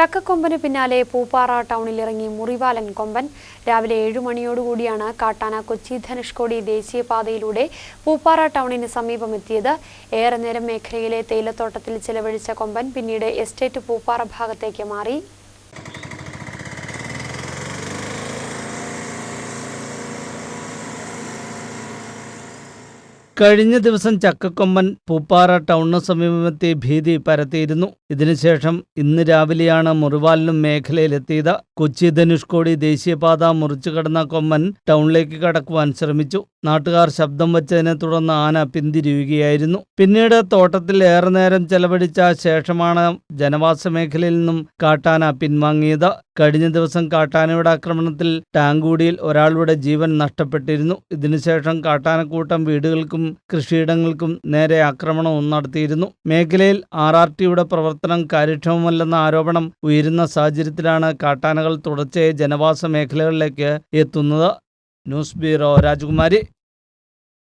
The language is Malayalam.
ചക്കക്കൊമ്പന് പിന്നാലെ പൂപ്പാറ ടൗണിലിറങ്ങി മുറിവാലൻ കൊമ്പൻ. രാവിലെ ഏഴു മണിയോടുകൂടിയാണ് കാട്ടാന കൊച്ചി ധനുഷ്കോടി ദേശീയപാതയിലൂടെ പൂപ്പാറ ടൗണിന് സമീപമെത്തിയത്. ഏറെ നേരം മേഖലയിലെ തേയിലത്തോട്ടത്തിൽ ചിലവഴിച്ച കൊമ്പൻ പിന്നീട് എസ്റ്റേറ്റ് പൂപ്പാറ ഭാഗത്തേക്ക് മാറി. കഴിഞ്ഞ ദിവസം ചക്കക്കൊമ്പൻ പൂപ്പാറ ടൗണിന് സമീപമെത്തി ഭീതി പരത്തിയിരുന്നു. ഇതിനുശേഷം ഇന്ന് രാവിലെയാണ് മുറിവാലിനും മേഖലയിലെത്തിയത് കൊച്ചി ധനുഷ്കോടി ദേശീയപാത മുറിച്ചു കടന്ന കൊമ്മൻ ടൗണിലേക്ക് കടക്കുവാൻ ശ്രമിച്ചു. നാട്ടുകാർ ശബ്ദം വച്ചതിനെ തുടർന്ന് ആന പിന്തിരിയുകയായിരുന്നു. പിന്നീട് തോട്ടത്തിൽ ഏറെ നേരം ചെലവഴിച്ച ശേഷമാണ് ജനവാസ മേഖലയിൽ നിന്നും കാട്ടാന പിൻവാങ്ങിയത്. കഴിഞ്ഞ ദിവസം കാട്ടാനയുടെ ആക്രമണത്തിൽ ടാങ്കൂടിയിൽ ഒരാളുടെ ജീവൻ നഷ്ടപ്പെട്ടിരുന്നു. ഇതിനുശേഷം കാട്ടാനക്കൂട്ടം വീടുകൾക്കും കൃഷിയിടങ്ങൾക്കും നേരെ ആക്രമണവും നടത്തിയിരുന്നു. മേഖലയിൽ ആർ ആർ ടിയുടെ പ്രവർത്തനം കാര്യക്ഷമമല്ലെന്ന ആരോപണം ഉയരുന്ന സാഹചര്യത്തിലാണ് കാട്ടാനകൾ തുടർച്ചയായി ജനവാസ മേഖലകളിലേക്ക് എത്തുന്നത് ന്യൂസ് ബ്യൂറോ രാജകുമാരി.